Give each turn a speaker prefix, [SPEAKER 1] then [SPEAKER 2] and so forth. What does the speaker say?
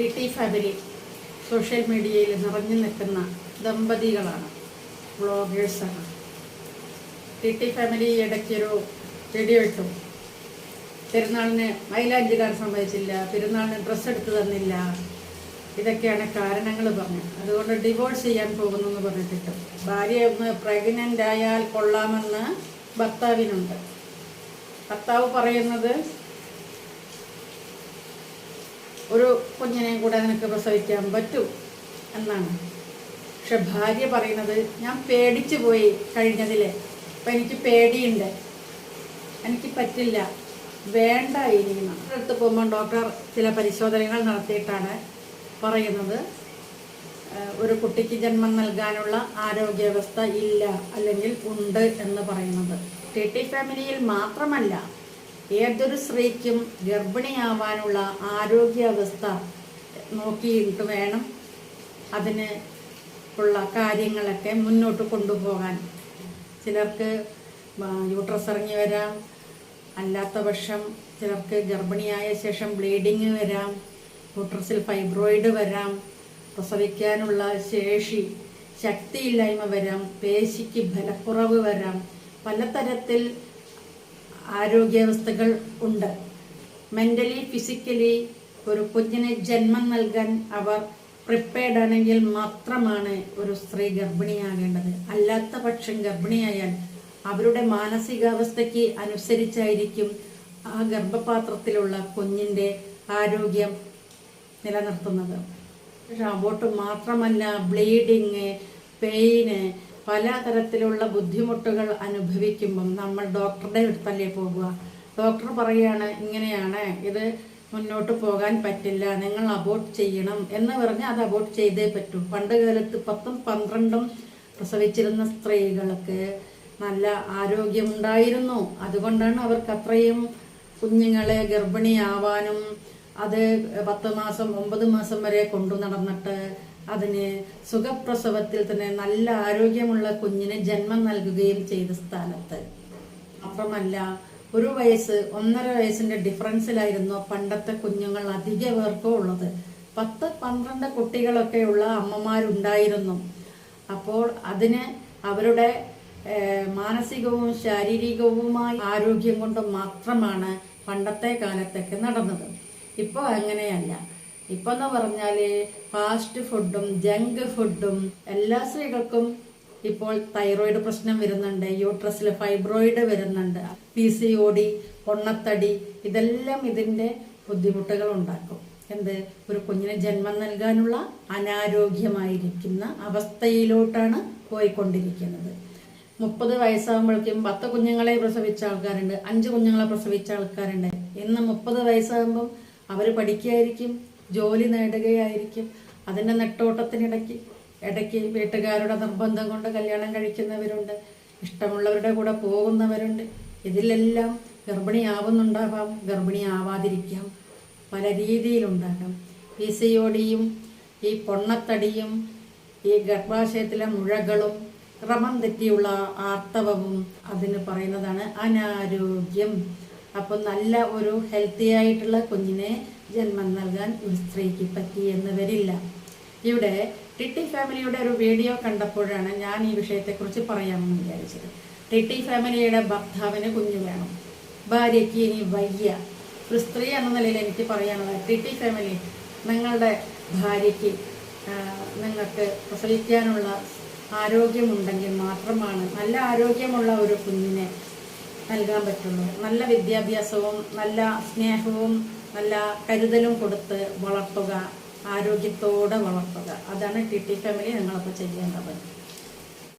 [SPEAKER 1] T T family social മീഡിയയിൽ നിറഞ്ഞു നിൽക്കുന്ന ദമ്പതികളാണ് വ്ളോഗേഴ്സാണ്. ടി ടി ഫാമിലി ഇടയ്ക്കൊരു ഇട്ടു പെരുന്നാളിന് മൈലാഞ്ചിടാൻ സമ്മതിച്ചില്ല പെരുന്നാളിന് ഡ്രസ്സ് എടുത്ത് തന്നില്ല. ഇതൊക്കെയാണ് കാരണങ്ങൾ പറഞ്ഞു അതുകൊണ്ട് ഡിവോഴ്സ് ചെയ്യാൻ പോകുന്നു എന്ന് പറഞ്ഞിട്ട് ഭാര്യ ഒന്ന് പ്രഗ്നന്റ് ആയാൽ കൊള്ളാമെന്ന് ഭർത്താവിനുണ്ട്. ഭർത്താവ് പറയുന്നത് ഒരു കുഞ്ഞിനെയും കൂടെ നിനക്ക് പ്രസവിക്കാൻ പറ്റൂ എന്നാണ്. പക്ഷെ ഭാര്യ പറയുന്നത് ഞാൻ പേടിച്ചു പോയി കഴിഞ്ഞതിലെ. അപ്പം എനിക്ക് പേടിയുണ്ട്. എനിക്ക് പറ്റില്ല. വേണ്ട ഇനി. അടുത്ത് പോകുമ്പോൾ ഡോക്ടർ ചില പരിശോധനകൾ നടത്തിയിട്ടാണ് പറയുന്നത്. ഒരു കുട്ടിക്ക് ജന്മം നൽകാനുള്ള ആരോഗ്യാവസ്ഥ ഇല്ല അല്ലെങ്കിൽ ഉണ്ട് എന്ന് പറയുന്നത്. ടി ടി ഫാമിലിയിൽ മാത്രമല്ല ഏതൊരു സ്ത്രീക്കും ഗർഭിണിയാവാനുള്ള ആരോഗ്യാവസ്ഥ നോക്കിയിട്ട് വേണം അതിന് ഉള്ള കാര്യങ്ങളൊക്കെ മുന്നോട്ട് കൊണ്ടുപോകാൻ. ചിലർക്ക് യൂട്രസ് ഇറങ്ങി വരാം. അല്ലാത്ത പക്ഷം ചിലർക്ക് ഗർഭിണിയായ ശേഷം ബ്ലീഡിങ് വരാം. യൂട്രസിൽ ഫൈബ്രോയിഡ് വരാം. പ്രസവിക്കാനുള്ള ശേഷി ശക്തിയില്ലായ്മ വരാം. പേശിക്ക് ബലക്കുറവ് വരാം. പലതരത്തിൽ ആരോഗ്യാവസ്ഥകൾ ഉണ്ട്. മെന്റലി ഫിസിക്കലി ഒരു കുഞ്ഞിന് ജന്മം നൽകാൻ അവർ പ്രിപ്പയർഡ് ആണെങ്കിൽ മാത്രമാണ് ഒരു സ്ത്രീ ഗർഭിണിയാകേണ്ടത്. അല്ലാത്ത പക്ഷം ഗർഭിണിയായാൽ അവരുടെ മാനസികാവസ്ഥയ്ക്ക് അനുസരിച്ചായിരിക്കും ആ ഗർഭപാത്രത്തിലുള്ള കുഞ്ഞിന്റെ ആരോഗ്യം നിലനിർത്തുന്നത്. അബോട്ട് മാത്രമല്ല ബ്ലീഡിങ് പെയിന് പലതരത്തിലുള്ള ബുദ്ധിമുട്ടുകൾ അനുഭവിക്കുമ്പം നമ്മൾ ഡോക്ടറുടെ അടുത്തല്ലേ പോകുക? ഡോക്ടർ പറയുകയാണ് ഇങ്ങനെയാണ് ഇത് മുന്നോട്ട് പോകാൻ പറ്റില്ല നിങ്ങൾ അബോർട്ട് ചെയ്യണം എന്ന് പറഞ്ഞ് അത് അബോർട്ട് ചെയ്തേ പറ്റൂ. പണ്ട് കാലത്ത് പത്തും പന്ത്രണ്ടും പ്രസവിച്ചിരുന്ന സ്ത്രീകൾക്ക് നല്ല ആരോഗ്യമുണ്ടായിരുന്നു അതുകൊണ്ടാണ് അവർക്ക് അത്രയും കുഞ്ഞുങ്ങളെ ഗർഭിണിയാവാനും അത് പത്ത് മാസം ഒമ്പത് മാസം വരെ കൊണ്ടു നടന്നിട്ട് അതിന് സുഖപ്രസവത്തിൽ തന്നെ നല്ല ആരോഗ്യമുള്ള കുഞ്ഞിന് ജന്മം നൽകുകയും ചെയ്ത സ്ഥാനത്ത്. മാത്രമല്ല ഒരു വയസ്സ് ഒന്നര വയസ്സിന്റെ ഡിഫറൻസിലായിരുന്നു പണ്ടത്തെ കുഞ്ഞുങ്ങൾ അധിക പേർക്കും ഉള്ളത്. പത്ത് പന്ത്രണ്ട് കുട്ടികളൊക്കെയുള്ള അമ്മമാരുണ്ടായിരുന്നു. അപ്പോൾ അതിന് അവരുടെ മാനസികവും ശാരീരികവുമായ ആരോഗ്യം കൊണ്ട് മാത്രമാണ് പണ്ടത്തെ കാലത്തൊക്കെ നടന്നത്. ഇപ്പോൾ അങ്ങനെയല്ല. ഇപ്പൊ എന്ന് പറഞ്ഞാൽ ഫാസ്റ്റ് ഫുഡും ജങ്ക് ഫുഡും എല്ലാ സ്ത്രീകൾക്കും ഇപ്പോൾ തൈറോയിഡ് പ്രശ്നം വരുന്നുണ്ട് യൂട്രസിൽ ഫൈബ്രോയിഡ് വരുന്നുണ്ട് പി സി ഒ ഡി പൊണ്ണത്തടി ഇതെല്ലാം ഇതിന്റെ ബുദ്ധിമുട്ടുകൾ ഉണ്ടാക്കും എന്ത്? ഒരു കുഞ്ഞിന് ജന്മം നൽകാനുള്ള അനാരോഗ്യമായിരിക്കുന്ന അവസ്ഥയിലോട്ടാണ് പോയിക്കൊണ്ടിരിക്കുന്നത്. മുപ്പത് വയസ്സാകുമ്പോഴേക്കും പത്ത് കുഞ്ഞുങ്ങളെ പ്രസവിച്ച ആൾക്കാരുണ്ട് അഞ്ച് കുഞ്ഞുങ്ങളെ പ്രസവിച്ച ആൾക്കാരുണ്ട്. ഇന്ന് മുപ്പത് വയസ്സാകുമ്പം അവർ പഠിക്കുകയായിരിക്കും ജോലി നേടുകയായിരിക്കും. അതിന്റെ നെട്ടോട്ടത്തിനിടയ്ക്ക് ഇടയ്ക്ക് വീട്ടുകാരുടെ നിർബന്ധം കൊണ്ട് കല്യാണം കഴിക്കുന്നവരുണ്ട്. ഇഷ്ടമുള്ളവരുടെ കൂടെ പോകുന്നവരുണ്ട്. ഇതിലെല്ലാം ഗർഭിണിയാവുന്നുണ്ടാവാം ഗർഭിണിയാവാതിരിക്കാം. പല രീതിയിലുണ്ടാകാം. പി സി ഒടിയും ഈ പൊണ്ണത്തടിയും ഈ ഗർഭാശയത്തിലെ മുഴകളും ക്രമം തെറ്റിയുള്ള ആർത്തവവും അതിന് പറയുന്നതാണ് അനാരോഗ്യം. അപ്പം നല്ല ഒരു ഹെൽത്തി ആയിട്ടുള്ള കുഞ്ഞിനെ ജന്മം നൽകാൻ ഒരു സ്ത്രീക്ക് പറ്റി എന്ന് വരില്ല. ഇവിടെ ടിട്ടി ഫാമിലിയുടെ ഒരു വീഡിയോ കണ്ടപ്പോഴാണ് ഞാൻ ഈ വിഷയത്തെക്കുറിച്ച് പറയാമെന്ന് വിചാരിച്ചത്. ടിട്ടി ഫാമിലിയുടെ ഭർത്താവിന് കുഞ്ഞു വേണം. ഭാര്യയ്ക്ക് ഇനി വയ്യ. ഒരു സ്ത്രീ എന്ന നിലയിൽ എനിക്ക് പറയാനുള്ളത് ടിട്ടി ഫാമിലി നിങ്ങളുടെ ഭാര്യയ്ക്ക് നിങ്ങൾക്ക് പ്രസവിക്കാനുള്ള ആരോഗ്യമുണ്ടെങ്കിൽ മാത്രമാണ് നല്ല ആരോഗ്യമുള്ള ഒരു കുഞ്ഞിനെ നൽകാൻ പറ്റുള്ളൂ നല്ല വിദ്യാഭ്യാസവും നല്ല സ്നേഹവും നല്ല കരുതലും കൊടുത്ത് വളർത്തുക ആരോഗ്യത്തോടെ വളർത്തുക. അതാണ് ടി ടി ഫാമിലി നിങ്ങളപ്പോൾ ചെയ്യേണ്ടത്.